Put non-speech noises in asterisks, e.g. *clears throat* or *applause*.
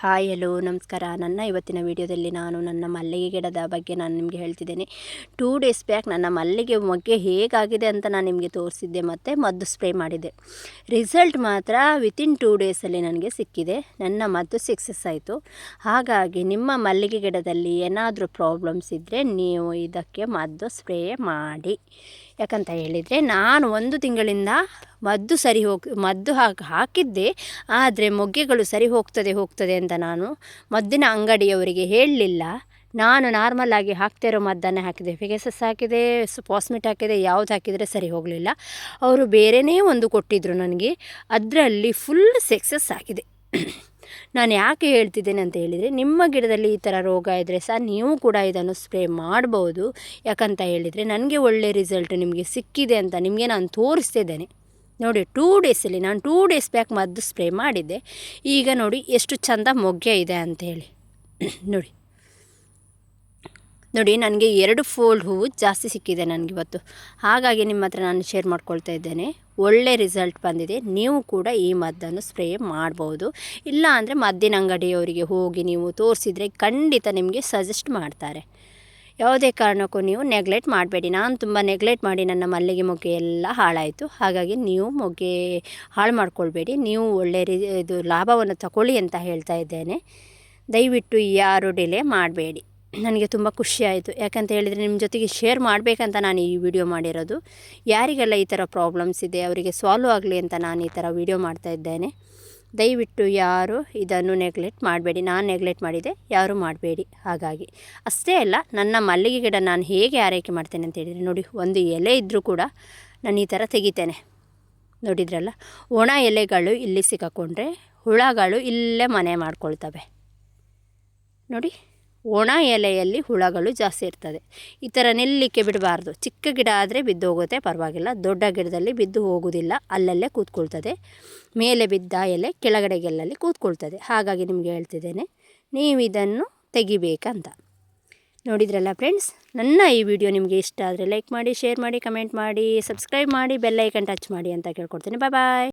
Hi hello ನಮಸ್ಕಾರ. ನನ್ನ ಇವತ್ತಿನ ವಿಡಿಯೋದಲ್ಲಿ ನಾನು ನನ್ನ ಮಲ್ಲಿಗೆ ಗಿಡದ ಬಗ್ಗೆ ನಾನು ನಿಮಗೆ ಹೇಳ್ತಿದ್ದೇನೆ. ಟೂ ಡೇಸ್ ಬ್ಯಾಕ್ ನನ್ನ ಮಲ್ಲಿಗೆ ಮೊಗ್ಗೆ ಹೇಗಾಗಿದೆ ಅಂತ ನಾನು ನಿಮಗೆ ತೋರಿಸಿದ್ದೆ ಮತ್ತು ಮದ್ದು ಸ್ಪ್ರೇ ಮಾಡಿದೆ ರಿಸಲ್ಟ್ ಮಾತ್ರ ವಿತಿನ್ ಟೂ ಡೇಸಲ್ಲಿ ನನಗೆ ಸಿಕ್ಕಿದೆ. ನನ್ನ ಮದ್ದು ಸಕ್ಸಸ್ ಆಯಿತು. ಹಾಗಾಗಿ ನಿಮ್ಮ ಮಲ್ಲಿಗೆ ಗಿಡದಲ್ಲಿ ಏನಾದರೂ ಪ್ರಾಬ್ಲಮ್ಸ್ ಇದ್ದರೆ ನೀವು ಇದಕ್ಕೆ ಮದ್ದು ಸ್ಪ್ರೇ ಮಾಡಿ. ಯಾಕಂತ ಹೇಳಿದರೆ ನಾನು ಒಂದು ತಿಂಗಳಿಂದ ಮದ್ದು ಸರಿ ಹೋಗಿ, ಮದ್ದು ಹಾಕಿ, ಹಾಕಿದ್ದೆ, ಆದರೆ ಮೊಗ್ಗೆಗಳು ಸರಿ ಹೋಗ್ತದೆ ಹೋಗ್ತದೆ ಅಂತ ನಾನು ಮದ್ದಿನ ಅಂಗಡಿಯವರಿಗೆ ಹೇಳಲಿಲ್ಲ. ನಾನು ನಾರ್ಮಲ್ ಆಗಿ ಹಾಕ್ತಿರೋ ಮದ್ದನ್ನೇ ಹಾಕಿದೆ. ಫಿಗೆಸಸ್ ಹಾಕಿದೆ ಪಾಸ್ಮಿಟ್ ಹಾಕಿದೆ, ಯಾವ್ದು ಹಾಕಿದರೆ ಸರಿ ಹೋಗಲಿಲ್ಲ. ಅವರು ಬೇರೆಯೇ ಒಂದು ಕೊಟ್ಟಿದ್ದರು ನನಗೆ. ಅದರಲ್ಲಿ ಫುಲ್ ಸಕ್ಸಸ್ ಆಗಿದೆ. ನಾನು ಯಾಕೆ ಹೇಳ್ತಿದ್ದೇನೆ ಅಂತ ಹೇಳಿದರೆ, ನಿಮ್ಮ ಗಿಡದಲ್ಲಿ ಈ ಥರ ರೋಗ ಇದ್ದರೆ ಸಹ ನೀವು ಕೂಡ ಇದನ್ನು ಸ್ಪ್ರೇ ಮಾಡ್ಬೋದು. ಯಾಕಂತ ಹೇಳಿದರೆ, ನನಗೆ ಒಳ್ಳೆ ರಿಸಲ್ಟ್ ನಿಮಗೆ ಸಿಕ್ಕಿದೆ ಅಂತ ನಿಮಗೆ ನಾನು ತೋರಿಸ್ತಿದ್ದೇನೆ. ನೋಡಿ ಟೂ ಡೇಸಲ್ಲಿ ನಾನು ಟೂ ಡೇಸ್ ಬ್ಯಾಕ್ ಮದ್ದು ಸ್ಪ್ರೇ ಮಾಡಿದ್ದೆ. ಈಗ ನೋಡಿ, ಎಷ್ಟು ಚಂದ ಮೊಗ್ಗೆ ಇದೆ ಅಂತ ಹೇಳಿ. *clears throat* ನೋಡಿ. ನೋಡಿ, ನನಗೆ ಎರಡು ಫೋಲ್ಡ್ ಹೂವು ಜಾಸ್ತಿ ಸಿಕ್ಕಿದೆ ನನಗಿವತ್ತು ಹಾಗಾಗಿ ನಿಮ್ಮ ಹತ್ರ ನಾನು ಶೇರ್ ಮಾಡ್ಕೊಳ್ತಾ ಇದ್ದೇನೆ. ಒಳ್ಳೆ ರಿಸಲ್ಟ್ ಬಂದಿದೆ. ನೀವು ಕೂಡ ಈ ಮದ್ದನ್ನು ಸ್ಪ್ರೇ ಮಾಡ್ಬೋದು. ಇಲ್ಲ ಅಂದರೆ ಮದ್ದಿನ ಅಂಗಡಿಯವರಿಗೆ ಹೋಗಿ ನೀವು ತೋರಿಸಿದರೆ ಖಂಡಿತ ನಿಮಗೆ ಸಜೆಸ್ಟ್ ಮಾಡ್ತಾರೆ. ಯಾವುದೇ ಕಾರಣಕ್ಕೂ ನೀವು ನೆಗ್ಲೆಕ್ಟ್ ಮಾಡಬೇಡಿ. ನಾನು ತುಂಬ ನೆಗ್ಲೆಕ್ಟ್ ಮಾಡಿ ನನ್ನ ಮಲ್ಲಿಗೆ ಮೊಗ್ಗೆ ಎಲ್ಲ ಹಾಳಾಯಿತು. ಹಾಗಾಗಿ ನೀವು ಮೊಗ್ಗೆ ಹಾಳು ಮಾಡ್ಕೊಳ್ಬೇಡಿ. ನೀವು ಒಳ್ಳೆ ರಿ, ಇದು ಲಾಭವನ್ನು ತಗೊಳ್ಳಿ ಅಂತ ಹೇಳ್ತಾ ಇದ್ದೇನೆ. ದಯವಿಟ್ಟು ಯಾರು ಡಿಲೇ ಮಾಡಬೇಡಿ. ನನಗೆ ತುಂಬ ಖುಷಿ ಆಯಿತು. ಯಾಕಂತ ಹೇಳಿದರೆ ನಿಮ್ಮ ಜೊತೆಗೆ ಶೇರ್ ಮಾಡಬೇಕಂತ ನಾನು ಈ ವಿಡಿಯೋ ಮಾಡಿರೋದು. ಯಾರಿಗೆಲ್ಲ ಈ ಥರ ಪ್ರಾಬ್ಲಮ್ಸ್ ಇದೆ, ಅವರಿಗೆ ಸಾಲ್ವ್ ಆಗಲಿ ಅಂತ ನಾನು ಈ ಥರ ವಿಡಿಯೋ ಮಾಡ್ತಾ ಇದ್ದೇನೆ. ದಯವಿಟ್ಟು ಯಾರು ಇದನ್ನು ನೆಗ್ಲೆಕ್ಟ್ ಮಾಡಬೇಡಿ. ನಾನು ನೆಗ್ಲೆಕ್ಟ್ ಮಾಡಿದೆ, ಯಾರು ಮಾಡಬೇಡಿ. ಹಾಗಾಗಿ. ಅಷ್ಟೇ ಅಲ್ಲ, ನನ್ನ ಮಲ್ಲಿಗೆ ಗಿಡ ನಾನು ಹೇಗೆ ಆರೈಕೆ ಮಾಡ್ತೇನೆ ಅಂತ ಹೇಳಿದರೆ, ನೋಡಿ, ಒಂದು ಎಲೆ ಇದ್ದರೂ ಕೂಡ ನಾನು ಈ ಥರ ತೆಗಿತೇನೆ. ನೋಡಿದ್ರಲ್ಲ? ಒಣ ಎಲೆಗಳು ಇಲ್ಲಿ ಸಿಕ್ಕಾಕೊಂಡ್ರೆ ಹುಳಗಳು ಇಲ್ಲೇ ಮನೆ ಮಾಡ್ಕೊಳ್ತವೆ. ನೋಡಿ. ಒಣ ಎಲೆಯಲ್ಲಿ ಹುಳಗಳು ಜಾಸ್ತಿ ಇರ್ತದೆ. ಈ ಥರ ನೆಲ್ಲಿಕ್ಕೆ ಬಿಡಬಾರ್ದು. ಚಿಕ್ಕ ಗಿಡ ಆದರೆ ಬಿದ್ದು ಹೋಗುತ್ತೆ, ಪರವಾಗಿಲ್ಲ. ದೊಡ್ಡ ಗಿಡದಲ್ಲಿ ಬಿದ್ದು ಹೋಗುವುದಿಲ್ಲ ಅಲ್ಲಲ್ಲೇ ಕೂತ್ಕೊಳ್ತದೆ. ಮೇಲೆ ಬಿದ್ದ ಎಲೆ ಕೆಳಗಡೆಗೆಲ್ಲಲ್ಲಿ ಕೂತ್ಕೊಳ್ತದೆ. ಹಾಗಾಗಿ ನಿಮಗೆ ಹೇಳ್ತಿದ್ದೇನೆ, ನೀವು ಇದನ್ನು ತೆಗಿಬೇಕಂತ. ನೋಡಿದ್ರಲ್ಲ ಫ್ರೆಂಡ್ಸ್ ನನ್ನ ಈ ವಿಡಿಯೋ ನಿಮಗೆ ಇಷ್ಟ ಆದರೆ ಲೈಕ್ ಮಾಡಿ ಶೇರ್ ಮಾಡಿ ಕಮೆಂಟ್ ಮಾಡಿ ಸಬ್ಸ್ಕ್ರೈಬ್ ಮಾಡಿ ಬೆಲ್ಲೈಕನ್ ಟಚ್ ಮಾಡಿ ಅಂತ ಕೇಳ್ಕೊಡ್ತೀನಿ. ಬಾಯ್ ಬಾಯ್